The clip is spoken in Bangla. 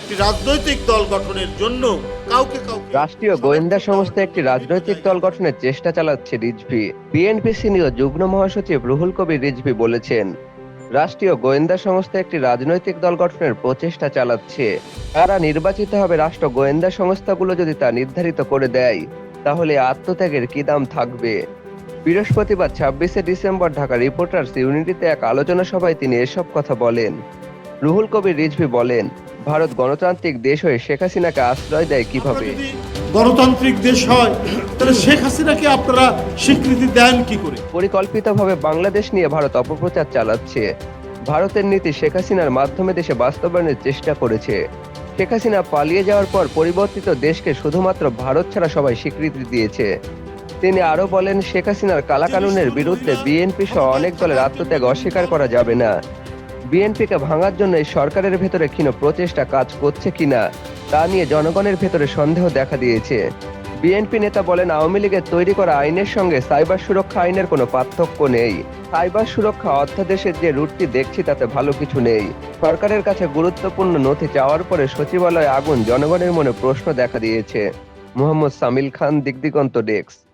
একটি রাজনৈতিক দল গঠনের জন্য কাউকে কাউকে রাষ্ট্রীয় গোয়েন্দা সংস্থা একটি রাজনৈতিক দল গঠনের চেষ্টা চালাচ্ছে রিজভি। বিএনপি সিনিয়র যুগ্ম মহাসচিব রুহুল কবির রিজভি বলেছেন, রাষ্ট্রীয় গোয়েন্দা সংস্থা একটি রাজনৈতিক দল গঠনের প্রচেষ্টা চালাচ্ছে। তারা নির্বাচিত হবে রাষ্ট্র গোয়েন্দা সংস্থাগুলো যদি তা নির্ধারিত করে দেয়, তাহলে আত্মত্যাগের কি দাম থাকবে? বৃহস্পতিবার ছাব্বিশে ডিসেম্বর ঢাকা রিপোর্টার্স ইউনিটিতে এক আলোচনা সভায় তিনি এসব কথা বলেন। রুহুল কবির রিজভি বলেন ভারত গণতান্ত্রিক দেশ হয়ে শেখ হাসিনাকে আশ্রয় দেয় কীভাবে? গণতান্ত্রিক দেশ হয় তাহলে শেখ হাসিনাকে আপনারা স্বীকৃতি দেন কি করে? পরিকল্পিতভাবে বাংলাদেশ নিয়ে ভারত অপপ্রচার চালাচ্ছে। ভারতের নীতি শেখ হাসিনার মাধ্যমে দেশে বাস্তবায়নের চেষ্টা করেছে। শেখ হাসিনা পালিয়ে যাওয়ার পর পরিবর্তিত দেশকে শুধুমাত্র ভারত ছাড়া সবাই স্বীকৃতি দিয়েছে। তিনি আরও বলেন শেখ হাসিনার কালাকানুনের বিরুদ্ধে বিএনপি সহ অনেক দলের আত্মত্যাগ অস্বীকার করা যাবে না। বিএনপিকে ভাঙার জন্য এই সরকারের ভেতরে ক্ষীণ প্রচেষ্টা কাজ করছে কিনা তা নিয়ে জনগণের ভেতরে সন্দেহ দেখা দিয়েছে। বিএনপি নেতা বলেন, আওয়ামী লীগের তৈরি করা আইনের সঙ্গে সাইবার সুরক্ষা আইনের কোনো পার্থক্য নেই। সাইবার সুরক্ষা অধ্যাদেশের যে রুটটি দেখছি, তাতে ভালো কিছু নেই। সরকারের কাছে গুরুত্বপূর্ণ নথি চাওয়ার পরে সচিবালয়ে আগুন, জনগণের মনে প্রশ্ন দেখা দিয়েছে। মোহাম্মদ সামিল খান, দিগদিগন্ত ডেস্ক।